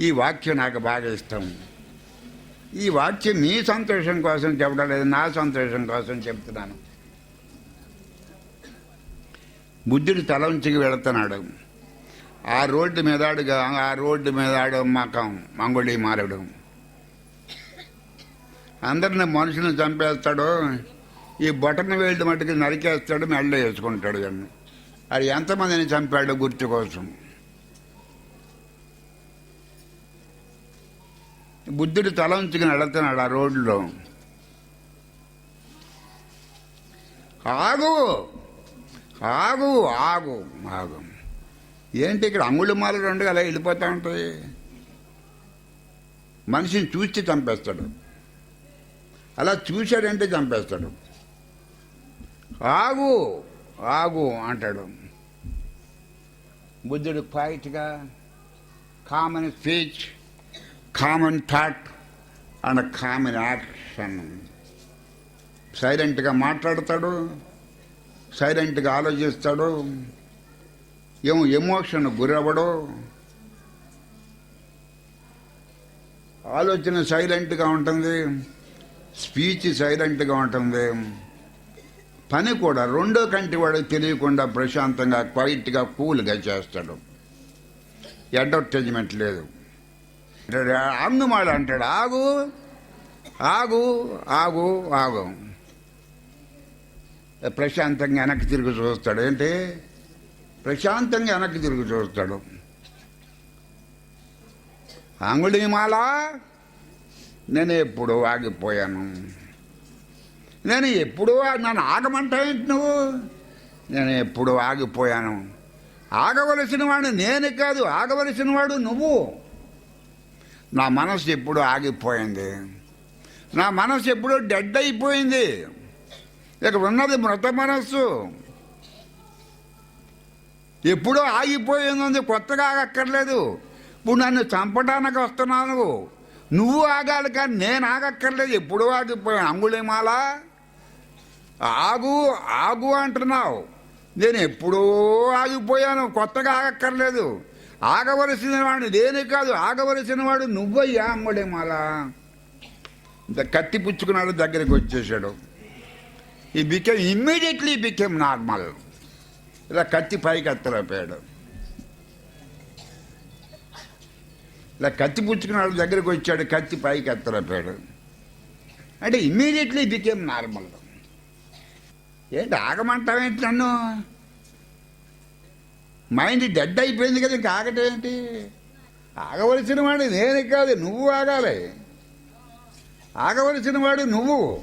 ఈ వాక్యం నాకు బాగా ఇష్టం. ఈ వాక్యం మీ సంతోషం కోసం చెప్పడం లేదు నా సంతోషం కోసం చెప్తున్నాను. బుద్ధుడు తల ఉంచికి వెళుతున్నాడు. ఆ రోడ్డు మీదాడుగా ఆ రోడ్డు మీదాడు మకం మంగళి మారడు. అందరిని మనుషులను చంపేస్తాడు ఈ బొటన వేళ్ళు మట్టుకు నరికేస్తాడు మెళ్ళ వేసుకుంటాడు కానీ అది ఎంతమందిని చంపాడు గుర్తు కోసం? బుద్ధుడు తల ఉంచుకుని వెళుతున్నాడు ఆ రోడ్లో. ఆగు ఆగు ఆగు ఆగు. ఏంటి ఇక్కడ అంగుళి రెండు అలా వెళ్ళిపోతూ ఉంటాయి? మనిషిని చూసి చంపేస్తాడు. అలా చూశాడంటే చంపేస్తాడు. ఆగు ఆగు అంటాడు. బుద్ధుడు క్వైట్గా common speech common thought and common action సైలెంట్గా మాట్లాడతాడు సైలెంట్గా ఆలోచిస్తాడు. ఏమో ఎమోషన్ గురవ్వడు. ఆలోచన సైలెంట్గా ఉంటుంది స్పీచ్ సైలెంట్గా ఉంటుంది. పని కూడా రెండో కంటి వాడికి తెలియకుండా ప్రశాంతంగా క్వైట్గా కూల్గా చేస్తాడు. అడ్వర్టైజ్మెంట్ లేదు. అందుమాడు అంటాడు ఆగు ఆగు ఆగు ఆగు. ప్రశాంతంగా వెనక్కి తిరిగి చూస్తాడు. ఏంటి? ప్రశాంతంగా వెనక్కి తిరిగి చూస్తాడు. అంగుళిమాల నేను ఎప్పుడూ ఆగిపోయాను. నేను ఎప్పుడూ నన్ను ఆగమంటావేంటి నువ్వు? నేను ఎప్పుడూ ఆగిపోయాను. ఆగవలసిన వాడు నేను కాదు ఆగవలసిన వాడు నువ్వు. నా మనసు ఎప్పుడు ఆగిపోయింది. నా మనసు ఎప్పుడు డెడ్ అయిపోయింది. ఇక ఉన్నది మృత మనస్సు. ఎప్పుడో ఆగిపోయింది కొత్తగా ఆగక్కర్లేదు. ఇప్పుడు నన్ను చంపడానికి వస్తున్నావు. నువ్వు ఆగాలి కానీ నేను ఆగక్కర్లేదు. ఎప్పుడు ఆగిపోయాను. అంగుళిమాల. ఆగు ఆగు అంటున్నావు. నేను ఎప్పుడూ ఆగిపోయాను కొత్తగా ఆగక్కర్లేదు. ఆగవలసిన వాడు నేనే కాదు ఆగవలసిన వాడు నువ్వయ్యా అంగుళిమాల ఇంత కత్తి పుచ్చుకున్నాడు దగ్గరికి వచ్చేసాడు. ఈ బికెమ్ ఇమ్మీడియట్లీ బికెమ్ నార్మల్ ఇలా కత్తి పైకి ఎత్తలేపోయాడు ఇలా కత్తి పుచ్చుకున్నాడు దగ్గరికి వచ్చాడు కత్తి పైకి ఎత్తలేపోయాడు అంటే ఇమ్మీడియట్లీ బికెమ్ నార్మల్ ఏంటి ఆగమంటావేంటి నన్ను? మైండ్ డెడ్ అయిపోయింది కదా ఇంకా ఆగటేంటి ఆగవలసిన వాడు నేను కాదు నువ్వు ఆగాలి. ఆగవలసిన వాడు నువ్వు.